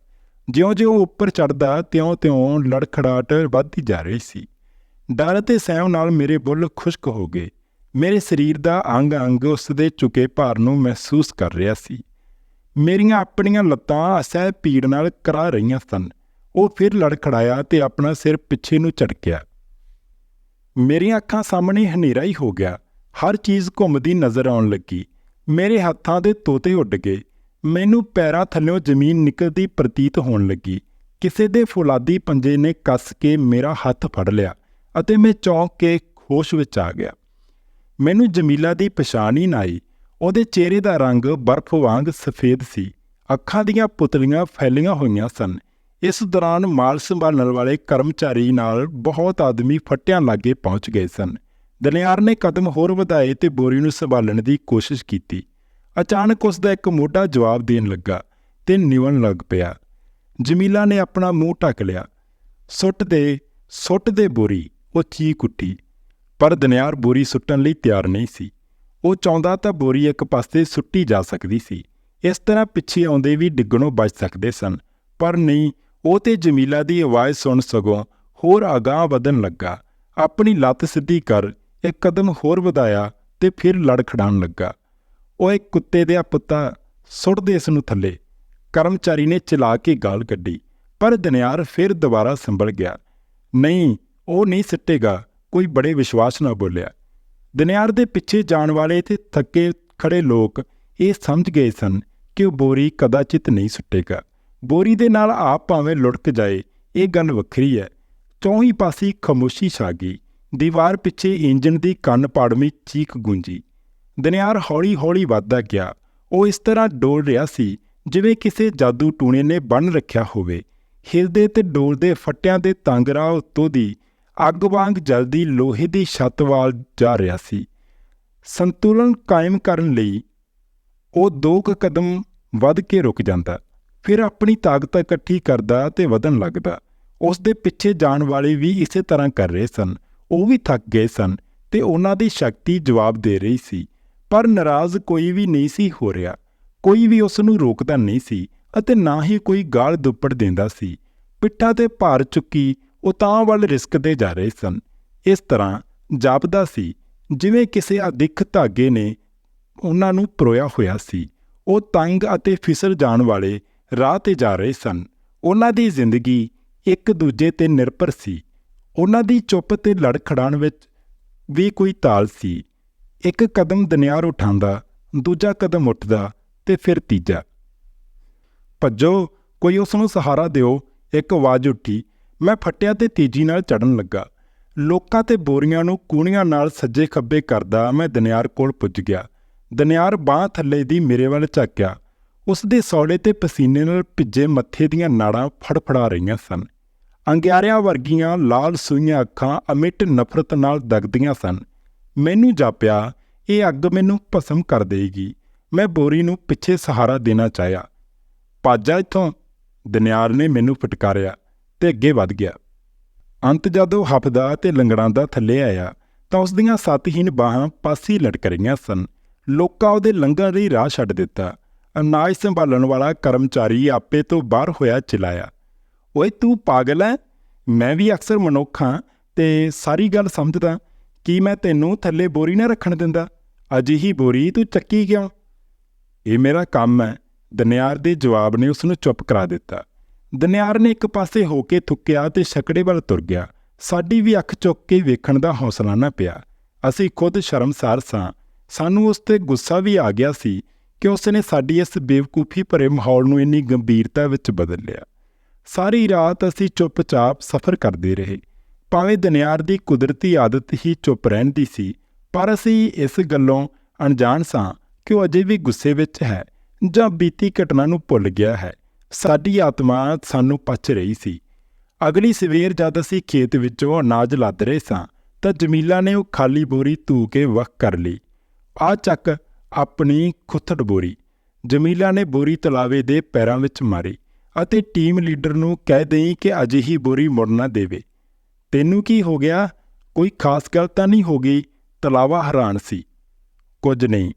ਜਿਉਂ-ਜਿਉਂ ਉੱਪਰ ਚੜਦਾ ਤਿਉਂ-ਤਿਉਂ ਲੜਖੜਾਟ ਵੱਧਦੀ ਜਾ ਰਹੀ ਸੀ। ਡਰ ਤੇ ਸਹਿਮ ਨਾਲ ਮੇਰੇ ਬੁੱਲ ਖੁਸ਼ਕ ਹੋ ਗਏ। ਮੇਰੇ ਸਰੀਰ ਦਾ ਅੰਗ-ਅੰਗ ਉਸ ਦੇ ਝੁਕੇ ਭਾਰ ਨੂੰ ਮਹਿਸੂਸ ਕਰ ਰਿਹਾ ਸੀ। ਮੇਰੀਆਂ ਆਪਣੀਆਂ ਲੱਤਾਂ ਅਸਹਿ ਪੀੜ ਨਾਲ ਕਰਾ ਰਹੀਆਂ ਸਨ। ਉਹ ਫਿਰ ਲੜਖੜਾਇਆ ਤੇ ਆਪਣਾ ਸਿਰ ਪਿੱਛੇ ਨੂੰ ਝਟਕਿਆ। ਮੇਰੀਆਂ ਅੱਖਾਂ ਸਾਹਮਣੇ ਹਨੇਰਾ ਹੀ ਹੋ ਗਿਆ। ਹਰ ਚੀਜ਼ ਘੁੰਮਦੀ ਨਜ਼ਰ ਆਉਣ ਲੱਗੀ। ਮੇਰੇ ਹੱਥਾਂ ਦੇ ਤੋਤੇ ਉੱਡ ਗਏ। ਮੈਨੂੰ ਪੈਰਾਂ ਥੱਲਿਓਂ ਜ਼ਮੀਨ ਨਿਕਲਦੀ ਪ੍ਰਤੀਤ ਹੋਣ ਲੱਗੀ। ਕਿਸੇ ਦੇ ਫੁਲਾਦੀ ਪੰਜੇ ਨੇ ਕੱਸ ਕੇ ਮੇਰਾ ਹੱਥ ਫੜ ਲਿਆ ਅਤੇ ਮੈਂ ਚੌਂਕ ਕੇ ਹੋਸ਼ ਵਿੱਚ ਆ ਗਿਆ। ਮੈਨੂੰ ਜਮੀਲਾ ਦੀ ਪਛਾਣ ਹੀ ਨਾ ਆਈ। ਉਹਦੇ ਚਿਹਰੇ ਦਾ ਰੰਗ ਬਰਫ਼ ਵਾਂਗ ਸਫੇਦ ਸੀ। ਅੱਖਾਂ ਦੀਆਂ ਪੁਤਲੀਆਂ ਫੈਲੀਆਂ ਹੋਈਆਂ ਸਨ। ਇਸ ਦੌਰਾਨ ਮਾਲ ਸੰਭਾਲਣ ਵਾਲੇ ਕਰਮਚਾਰੀ ਨਾਲ ਬਹੁਤ ਆਦਮੀ ਫੱਟਿਆਂ ਲਾਗੇ ਪਹੁੰਚ ਗਏ ਸਨ। ਦਲਿਆਰ ਨੇ ਕਦਮ ਹੋਰ ਵਧਾਏ ਤੇ ਬੋਰੀ ਨੂੰ ਸੰਭਾਲਣ ਦੀ ਕੋਸ਼ਿਸ਼ ਕੀਤੀ। ਅਚਾਨਕ ਉਸ ਦਾ ਇੱਕ ਮੋਢਾ ਜਵਾਬ ਦੇਣ ਲੱਗਾ ਤੇ ਨਿਵਣ ਲੱਗ ਪਿਆ। ਜਮੀਲਾ ਨੇ ਆਪਣਾ ਮੂੰਹ ਢੱਕ ਲਿਆ। ਸੁੱਟ ਦੇ ਸੁੱਟ ਦੇ ਬੋਰੀ, ਉਹ ਚੀਕ ਉੱਠੀ। ਪਰ ਦਨਿਆਰ ਬੋਰੀ ਸੁੱਟਣ ਲਈ ਤਿਆਰ ਨਹੀਂ ਸੀ। ਉਹ ਚਾਹੁੰਦਾ ਤਾਂ ਬੋਰੀ ਇੱਕ ਪਾਸੇ ਸੁੱਟੀ ਜਾ ਸਕਦੀ ਸੀ। ਇਸ ਤਰ੍ਹਾਂ ਪਿੱਛੇ ਆਉਂਦੇ ਵੀ ਡਿੱਗਣੋਂ ਬਚ ਸਕਦੇ ਸਨ। ਪਰ ਨਹੀਂ ਉਹ ਤੇ ਜਮੀਲਾ ਦੀ ਆਵਾਜ਼ ਸੁਣ ਸਗੋਂ ਹੋਰ ਅਗਾਹ ਵਧਣ ਲੱਗਾ। ਆਪਣੀ ਲੱਤ ਸਿੱਧੀ ਕਰ ਇੱਕ ਕਦਮ ਹੋਰ ਵਧਾਇਆ ਤੇ ਫਿਰ ਲੜਖੜਾਣ ਲੱਗਾ। ਓਏ ਕੁੱਤੇ ਦੇ ਪੁੱਤਾ ਸੁੱਟ ਦੇ ਇਸ ਨੂੰ ਥੱਲੇ। ਕਰਮਚਾਰੀ ਨੇ ਚਲਾ ਕੇ ਗਾਲ ਕੱਢੀ, ਪਰ ਦਨਿਆਰ ਫਿਰ ਦੁਬਾਰਾ ਸੰਭਲ ਗਿਆ। ਨਹੀਂ, ਉਹ ਨਹੀਂ ਸਿੱਟੇਗਾ, ਕੋਈ ਬੜੇ ਵਿਸ਼ਵਾਸ ਨਾਲ ਬੋਲਿਆ। ਦਨਿਆਰ ਦੇ ਪਿੱਛੇ ਜਾਣ ਵਾਲੇ ਤੇ ਥੱਕੇ ਖੜੇ ਲੋਕ ਇਹ ਸਮਝ ਗਏ ਸਨ ਕਿ ਉਹ ਬੋਰੀ ਕਦਾਚਿਤ ਨਹੀਂ ਸੁੱਟੇਗਾ। ਬੋਰੀ ਦੇ ਨਾਲ ਆਪ ਭਾਵੇਂ ਲੁੜਕ ਜਾਏ, ਇਹ ਗੱਲ ਵੱਖਰੀ ਹੈ। ਚੌਹੀ ਪਾਸੇ ਖਮੋਸ਼ੀ ਛਾ ਗਈ ਦੀਵਾਰ ਪਿੱਛੇ ਇੰਜਨ ਦੀ ਕੰਨ ਪਾੜਵੀਂ ਚੀਕ ਗੂੰਜੀ। ਦਨਿਆਰ ਹੌਲੀ-ਹੌਲੀ ਵੱਧਦਾ ਗਿਆ, ਉਹ ਇਸ ਤਰ੍ਹਾਂ ਡੋਲ ਰਿਹਾ ਸੀ ਜਿਵੇਂ ਕਿਸੇ ਜਾਦੂ ਟੂਣੇ ਨੇ ਬੰਨ ਰੱਖਿਆ ਹੋਵੇ। ਹਿਲਦੇ ਤੇ ਡੋਲਦੇ ਫੱਟਿਆਂ ਦੇ ਤੰਗ ਰਾਹ ਉੱਤੋਂ ਦੀ ਅੱਗ ਵਾਂਗ ਜਲਦੀ ਲੋਹੇ ਦੀ ਛੱਤ ਵਾਲ ਜਾ ਰਿਹਾ ਸੀ। ਸੰਤੁਲਨ ਕਾਇਮ ਕਰਨ ਲਈ ਉਹ ਦੋ ਕੁ ਕਦਮ ਵੱਧ ਕੇ ਰੁਕ ਜਾਂਦਾ। ਫਿਰ ਆਪਣੀ ਤਾਕਤ ਇਕੱਠੀ ਕਰਦਾ ਤੇ ਵਧਣ ਲੱਗਦਾ। ਉਸ ਦੇ ਪਿੱਛੇ ਜਾਣ ਵਾਲੇ ਵੀ ਇਸੇ ਤਰ੍ਹਾਂ ਕਰ ਰਹੇ ਸਨ। ਉਹ ਵੀ ਥੱਕ ਗਏ ਸਨ ਤੇ ਉਹਨਾਂ ਦੀ ਸ਼ਕਤੀ ਜਵਾਬ ਦੇ ਰਹੀ ਸੀ। ਪਰ ਨਾਰਾਜ਼ ਕੋਈ ਵੀ ਨਹੀਂ ਸੀ ਹੋ ਰਿਹਾ। ਕੋਈ ਵੀ ਉਸ ਨੂੰ ਰੋਕਦਾ ਨਹੀਂ ਸੀ ਅਤੇ ਨਾ ਹੀ ਕੋਈ ਗਾਲ ਦੁੱਪੜ ਦਿੰਦਾ ਸੀ। ਪਿੱਠਾਂ ਤੇ ਭਾਰ ਚੁੱਕੀ ਉਹ ਤਾਂ ਵੱਲ ਰਿਸਕਦੇ ਜਾ ਰਹੇ ਸਨ। ਇਸ ਤਰ੍ਹਾਂ ਜਾਪਦਾ ਸੀ, ਜਿਵੇਂ ਕਿਸੇ ਅਦਿੱਖ ਧਾਗੇ ਨੇ ਉਹਨਾਂ ਨੂੰ ਪਰੋਇਆ ਹੋਇਆ ਸੀ। ਉਹ ਤੰਗ ਅਤੇ ਫਿਸਲ ਜਾਣ ਵਾਲੇ ਰਾਹ ਤੇ ਜਾ ਰਹੇ ਸਨ। ਉਹਨਾਂ ਦੀ ਜ਼ਿੰਦਗੀ ਇੱਕ ਦੂਜੇ ਤੇ ਨਿਰਭਰ ਸੀ। ਉਹਨਾਂ ਦੀ ਚੁੱਪ ਤੇ ਲੜਖੜਾਣ ਵਿੱਚ ਵੀ ਕੋਈ ਤਾਲ ਸੀ। ਇੱਕ ਕਦਮ ਦਨਿਆਰ ਉਠਾਉਂਦਾ, ਦੂਜਾ ਕਦਮ ਉੱਠਦਾ ਤੇ ਫਿਰ ਤੀਜਾ। ਭੱਜੋ, ਕੋਈ ਉਸ ਨੂੰ ਸਹਾਰਾ ਦਿਓ। ਇੱਕ ਆਵਾਜ਼ ਉੱਠੀ। ਮੈਂ ਫੱਟਿਆ ਤੇ ਤੇਜ਼ੀ ਨਾਲ ਚੜਨ ਲੱਗਾ। ਲੋਕਾਂ ਤੇ ਬੋਰੀਆਂ ਨੂੰ ਕੂਣੀਆਂ ਨਾਲ ਸੱਜੇ ਖੱਬੇ ਕਰਦਾ ਮੈਂ ਦਨਿਆਰ ਕੋਲ ਪੁੱਜ ਗਿਆ। ਦਨਿਆਰ ਬਾਹ ਥੱਲੇ ਦੀ ਮੇਰੇ ਵੱਲ ਝਾਕਿਆ। ਉਸ ਦੇ ਸੌਲੇ ਤੇ ਪਸੀਨੇ ਨਾਲ ਭਿੱਜੇ ਮੱਥੇ ਦੀਆਂ ਨਾੜਾਂ ਫੜਫੜਾ ਰਹੀਆਂ ਸਨ। ਅੰਗਿਆਰਿਆਂ ਵਰਗੀਆਂ ਲਾਲ ਸੂਈਆਂ ਅੱਖਾਂ ਅਮਿਟ ਨਫ਼ਰਤ ਨਾਲ ਦਗਦੀਆਂ ਸਨ। ਮੈਨੂੰ ਜਾਪਿਆ, ਇਹ ਅੱਗ ਮੈਨੂੰ ਭਸਮ ਕਰ ਦੇਗੀ ਮੈਂ ਬੋਰੀ ਨੂੰ ਪਿੱਛੇ ਸਹਾਰਾ ਦੇਣਾ ਚਾਹਿਆ। ਪਾਜਾ ਇੱਥੋਂ, ਦਨਿਆਰ ਨੇ ਮੈਨੂੰ ਫਟਕਾਰਿਆ ਤੇ ਅੱਗੇ ਵੱਧ ਗਿਆ। ਅੰਤ ਜਦੋਂ ਹਫਦਾ ਤੇ ਲੰਗੜਾਂਦਾ ਥੱਲੇ ਆਇਆ, ਤਾਂ ਉਸ ਦੀਆਂ ਸੱਤਹੀਨ ਬਾਹਾਂ ਪਾਸੇ ਲਟਕ ਰਹੀਆਂ ਸਨ। ਲੋਕਾਂ ਉਹਦੇ ਲੰਘਣ ਲਈ ਰਾਹ ਛੱਡ ਦਿੱਤਾ। ਅਨਾਜ ਸੰਭਾਲਣ ਵਾਲਾ ਕਰਮਚਾਰੀ ਆਪੇ ਤੋਂ ਬਾਹਰ ਹੋਇਆ ਚਿਲਾਇਆ। ਓਏ, ਤੂੰ ਪਾਗਲ ਐ? ਮੈਂ ਵੀ ਅਕਸਰ ਮਨੁੱਖ ਹਾਂ ਤੇ ਸਾਰੀ ਗੱਲ ਸਮਝਦਾ। ਕੀ ਮੈਂ ਤੈਨੂੰ ਥੱਲੇ ਬੋਰੀ ਨਾ ਰੱਖਣ ਦਿੰਦਾ? ਅਜਿਹੀ ਬੋਰੀ ਤੂੰ ਚੱਕੀ ਕਿਉਂ? ਇਹ ਮੇਰਾ ਕੰਮ ਹੈ ਦਨਿਆਰ ਦੇ ਜਵਾਬ ਨੇ ਉਸ ਨੂੰ ਚੁੱਪ ਕਰਾ ਦਿੱਤਾ। ਦਨਿਆਰ ਨੇ ਇੱਕ ਪਾਸੇ ਹੋ ਕੇ ਥੁੱਕਿਆ ਤੇ ਛਕੜੇ ਵੱਲ ਤੁਰ ਗਿਆ। ਸਾਡੀ ਵੀ ਅੱਖ ਚੁੱਕ ਕੇ ਵੇਖਣ ਦਾ ਹੌਸਲਾ ਨਾ ਪਿਆ। ਅਸੀਂ ਖੁਦ ਸ਼ਰਮਸਾਰ ਸਾਂ। ਸਾਨੂੰ ਉਸ ਤੇ ਗੁੱਸਾ ਵੀ ਆ ਗਿਆ ਸੀ ਕਿ ਉਸ ਨੇ ਸਾਡੀ ਇਸ ਬੇਵਕੂਫੀ ਭਰੇ ਮਾਹੌਲ ਨੂੰ ਇੰਨੀ ਗੰਭੀਰਤਾ ਵਿੱਚ ਬਦਲ ਲਿਆ। ਸਾਰੀ ਰਾਤ ਅਸੀਂ ਚੁੱਪਚਾਪ ਸਫ਼ਰ ਕਰਦੇ ਰਹੇ। ਭਾਵੇਂ ਦਨਿਆਰ ਦੀ ਕੁਦਰਤੀ ਆਦਤ ਹੀ ਚੁੱਪ ਰਹਿਣ ਦੀ ਸੀ, ਪਰ ਅਸੀਂ ਇਸ ਗੱਲੋਂ ਅਣਜਾਣ ਸਾਂ ਕਿ ਉਹ ਅਜੇ ਵੀ ਗੁੱਸੇ ਵਿੱਚ ਹੈ ਜਾਂ ਬੀਤੀ ਘਟਨਾ ਨੂੰ ਭੁੱਲ ਗਿਆ ਹੈ। ਸਾਡੀ ਆਤਮਾ ਸਾਨੂੰ ਪਛ ਰਹੀ ਸੀ। ਅਗਲੀ ਸਵੇਰ ਜਦ ਅਸੀਂ ਖੇਤ ਵਿੱਚੋਂ ਅਨਾਜ ਲੱਦ ਰਹੇ ਸਾਂ, ਤਾਂ ਜਮੀਲਾ ਨੇ ਉਹ ਖਾਲੀ ਬੋਰੀ ਧੂ ਕੇ ਵੱਖ ਕਰ ਲਈ। ਆ ਚੱਕ ਆਪਣੀ ਖੁੱਥੜ ਬੋਰੀ। ਜਮੀਲਾ ਨੇ ਬੋਰੀ ਤਲਾਵੇ ਦੇ ਪੈਰਾਂ ਵਿੱਚ ਮਾਰੀ ਅਤੇ ਟੀਮ ਲੀਡਰ ਨੂੰ ਕਹਿ ਦੇਈ ਕਿ ਅਜਿਹੀ ਬੋਰੀ ਮੁੜ ਨਾ ਦੇਵੇ। ਤੈਨੂੰ ਕੀ ਹੋ ਗਿਆ? ਕੋਈ ਖਾਸ ਗੱਲ ਤਾਂ ਨਹੀਂ ਹੋ ਗਈ? ਤਲਾਵਾ ਹੈਰਾਨ ਸੀ। ਕੁਝ ਨਹੀਂ।